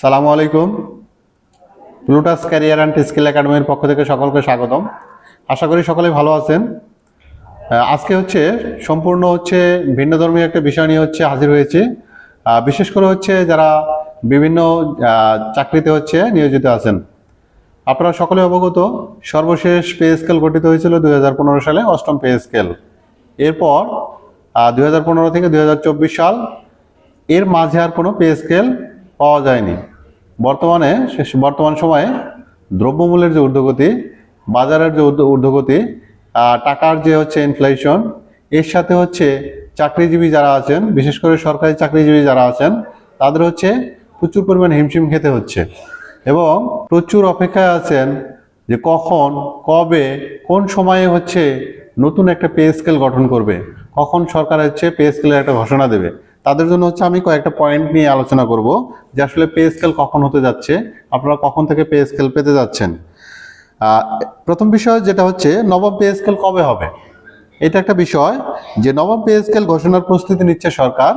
সালামু আলাইকুম। প্লুটাস career and skill একাডেমির পক্ষ থেকে সকলকে স্বাগতম। আশা করি সকলে ভালো আছেন। আজকে হচ্ছে সম্পূর্ণ হচ্ছে ভিন্ন ধর্মীয় একটা বিষয় নিয়ে হচ্ছে হাজির হয়েছে। বিশেষ করে হচ্ছে যারা বিভিন্ন চাকরিতে হচ্ছে নিয়োজিত আছেন। আপনারা সকলে অবগত, সর্বশেষ পে স্কেল গঠিত হয়েছিল দু হাজার পনেরো সালে, অষ্টম পে স্কেল। এরপর দু হাজার পনেরো থেকে দু হাজার চব্বিশ সাল, এর মাঝে আর কোনো পে স্কেল পাওয়া যায়নি। বর্তমানে বর্তমান সময়ে দ্রব্যমূল্যের যে ঊর্ধ্বগতি, বাজারের যে ঊর্ধ্ব- ঊর্ধ্বগতি টাকার যে হচ্ছে ইনফ্লেশন এর সাথে হচ্ছে চাকরিজীবী যারা আছেন, বিশেষ করে সরকারি চাকরিজীবী যারা আছেন, তাদের হচ্ছে প্রচুর পরিমাণ হিমশিম খেতে হচ্ছে। এবং প্রচুর অপেক্ষায় আছেন যে কখন, কবে, কোন সময়ে হচ্ছে নতুন একটা পে স্কেল গঠন করবে, কখন সরকার হচ্ছে পে স্কেলের একটা ঘোষণা দেবে। তাদের জন্য হচ্ছে আমি কয়েকটা পয়েন্ট নিয়ে আলোচনা করব যে আসলে পে স্কেল কখন হতে যাচ্ছে, আপনারা কখন থেকে পে স্কেল পেতে যাচ্ছেন। প্রথম বিষয় যেটা হচ্ছে, নবম পে স্কেল কবে হবে? এটা একটা বিষয় যে নবম পে স্কেল ঘোষণার প্রস্তুতি নিচ্ছে সরকার,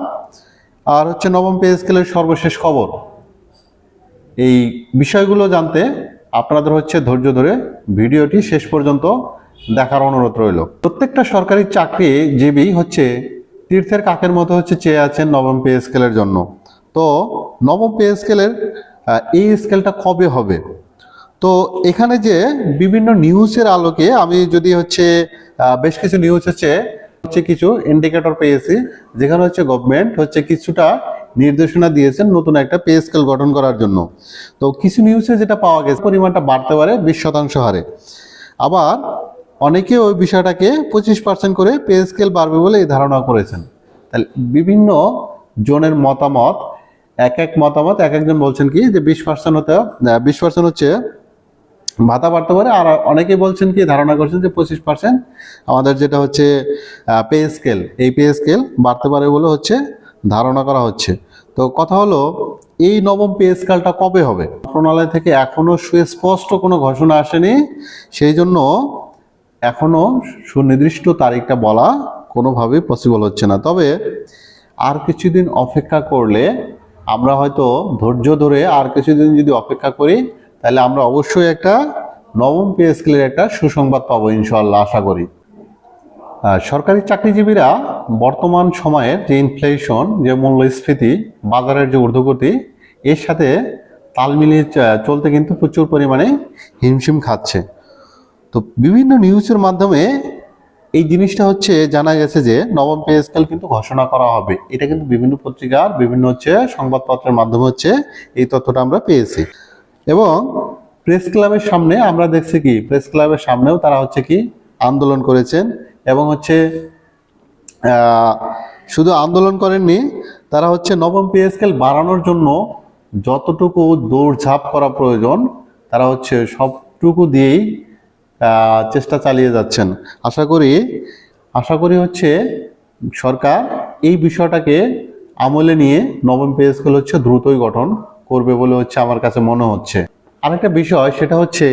আর হচ্ছে নবম পে স্কেলের সর্বশেষ খবর। এই বিষয়গুলো জানতে আপনাদের হচ্ছে ধৈর্য ধরে ভিডিওটি শেষ পর্যন্ত দেখার অনুরোধ রইল। প্রত্যেকটা সরকারি চাকরি চাকরিজীবী হচ্ছে তীর্থের কাকের মতো হচ্ছে চেয়ে আছেন নবম পে স্কেলের জন্য। তো নবম পে স্কেলের এই স্কেলটা কবে হবে? তো এখানে যে বিভিন্ন নিউজের আলোকে আমি যদি হচ্ছে বেশ কিছু নিউজ হচ্ছে হচ্ছে কিছু ইন্ডিকেটর পেয়েছি, যেখানে হচ্ছে গভর্নমেন্ট হচ্ছে কিছুটা নির্দেশনা দিয়েছেন নতুন একটা পে স্কেল গঠন করার জন্য। তো কিছু নিউজে যেটা পাওয়া গেছে, পরিমাণটা বাড়তে পারে, বিশ শতাংশ হারে। আবার অনেকে ওই বিষয়টাকে পঁচিশ পার্সেন্ট করে পে স্কেল বাড়বে বলে এই ধারণা করেছেন। তাহলে বিভিন্ন জনের মতামত, এক এক মতামত, এক একজন বলছেন কি যে বিশ পার্সেন্ট হতে বিশ পার্সেন্ট হচ্ছে ভাতা বাড়তে পারে। আর অনেকেই বলছেন কি, ধারণা করছেন যে পঁচিশ পার্সেন্ট আমাদের যেটা হচ্ছে পে স্কেল এই পে স্কেল বাড়তে পারে বলে হচ্ছে ধারণা করা হচ্ছে। তো কথা হলো, এই নবম পে স্কেলটা কবে হবে? মন্ত্রণালয় থেকে এখনও সুস্পষ্ট কোনো ঘোষণা আসেনি। সেই জন্য এখনও সুনির্দিষ্ট তারিখটা বলা কোনোভাবেই পসিবল হচ্ছে না। তবে আর কিছুদিন অপেক্ষা করলে আমরা হয়তো ধৈর্য ধরে আর কিছুদিন যদি অপেক্ষা করি, তাহলে আমরা অবশ্যই একটা নবম পে স্কেলের একটা সুসংবাদ পাবো ইনশাল্লাহ আশা করি। সরকারি চাকরিজীবীরা বর্তমান সময়ের যে ইনফ্লেশন যে মূল্যস্ফীতি, বাজারের যে ঊর্ধ্বগতি, এর সাথে তাল মিলিয়ে চলতে কিন্তু প্রচুর পরিমাণে হিমশিম খাচ্ছে। তো বিভিন্ন নিউজের মাধ্যমে এই জিনিসটা হচ্ছে জানা গেছে যে নবম পে স্কেল কিন্তু ঘোষণা করা হবে। এটা কিন্তু বিভিন্ন পত্রিকার, বিভিন্ন হচ্ছে সংবাদপত্রের মাধ্যমে হচ্ছে এই তথ্যটা আমরা পেয়েছি। এবং প্রেস ক্লাবের সামনে আমরা দেখছি কি? প্রেস ক্লাবের সামনেও তারা হচ্ছে কি আন্দোলন করেছেন এবং হচ্ছে শুধু আন্দোলন করেননি, তারা হচ্ছে নবম পে স্কেল বাড়ানোর জন্য যতটুকু দৌড়ঝাঁপ করা প্রয়োজন, তারা হচ্ছে সবটুকু দিয়েই চেষ্টা চালিয়ে যাচ্ছেন। আশা করি আশা করি হচ্ছে সরকার এই বিষয়টাকে আমলে নিয়ে নবম পে স্কেল হচ্ছে দ্রুতই গঠন করবে বলে হচ্ছে আমার কাছে মনে হচ্ছে। আরেকটা বিষয়, সেটা হচ্ছে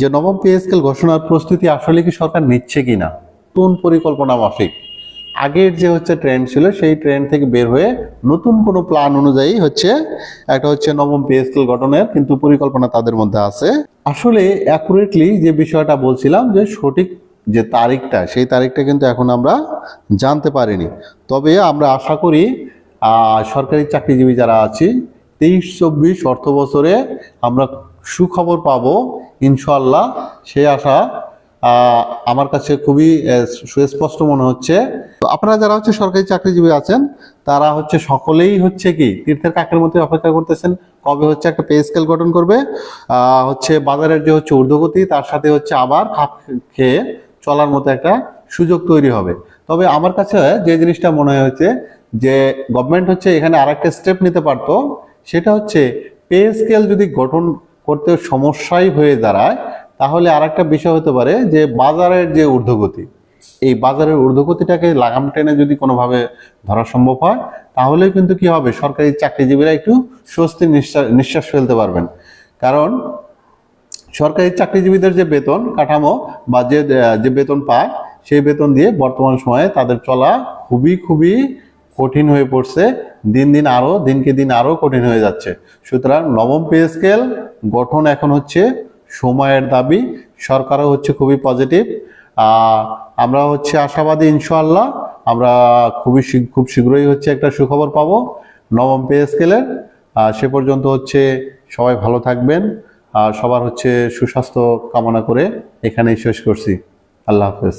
যে নবম পে স্কেল ঘোষণার প্রস্তুতি আসলে কি সরকার নিচ্ছে কিনা? কোন পরিকল্পনা মাফিক। আগের যে হচ্ছে ট্রেন্ড ছিল, সেই ট্রেন্ড থেকে বের হয়ে নতুন কোনো প্ল্যান অনুযায়ী হচ্ছে, একটা হচ্ছে নবম পে স্কেল গঠনের কিন্তু পরিকল্পনা তাদের মধ্যে আছে। আসলে অ্যাকুরেটলি যে বিষয়টা বলছিলাম, যে সঠিক যে তারিখটা, সেই তারিখটা কিন্তু এখন আমরা জানতে পারিনি। তবে আমরা আশা করি সরকারি চাকরিজীবী যারা আছি, তেইশ চব্বিশ অর্থ বছরে আমরা সুখবর পাবো ইনশাল্লাহ সেই আশা আমার কাছে খুবই সুস্পষ্ট মনে হচ্ছে। আপনারা যারা হচ্ছে সরকারি চাকরিজীবী আছেন, তারা হচ্ছে সকলেই হচ্ছে কি, তীর্থের কাকের মধ্যে অপেক্ষা করতেছেন। কবে হচ্ছে একটা পে স্কেল গঠন করবে? হচ্ছে বাজারের যে হচ্ছে ঊর্ধ্বগতি, তার সাথে হচ্ছে আবার খাপ খেয়ে চলার মতো একটা সুযোগ তৈরি হবে। তবে আমার কাছে যে জিনিসটা মনে হয়েছে, যে গভর্নমেন্ট হচ্ছে এখানে আরেকটা স্টেপ নিতে পারতো, সেটা হচ্ছে পে স্কেল যদি গঠন করতে সমস্যাই হয়ে দাঁড়ায় তাহলে আরেকটা বিষয় হতে পারে যে বাজারের যে ঊর্ধ্বগতি, এই বাজারের ঊর্ধ্বগতিটাকে লাগাম টেনে যদি কোনোভাবে ধরা সম্ভব হয়, তাহলে কিন্তু কি হবে? সরকারি চাকরিজীবীরা একটু স্বস্তির নিঃশ্বাস নিঃশ্বাস ফেলতে পারবেন। কারণ সরকারি চাকরিজীবীদের যে বেতন কাঠামো বা যে যে বেতন পায়, সেই বেতন দিয়ে বর্তমান সময়ে তাদের চলা খুবই খুবই কঠিন হয়ে পড়ছে। দিন দিন আরও দিনকে দিন আরও কঠিন হয়ে যাচ্ছে। সুতরাং নবম পে স্কেল গঠন এখন হচ্ছে সময়ের দাবি, সরকারও হচ্ছে খুবই পজিটিভ আমরা হচ্ছে আশাবাদী ইনশাল্লাহ আমরা খুবই খুব শীঘ্রই হচ্ছে একটা সুখবর পাব নবম পে স্কেলের সে পর্যন্ত হচ্ছে সবাই ভালো থাকবেন, আর সবার হচ্ছে সুস্বাস্থ্য কামনা করে এখানেই শেষ করছি। আল্লাহ হাফেজ।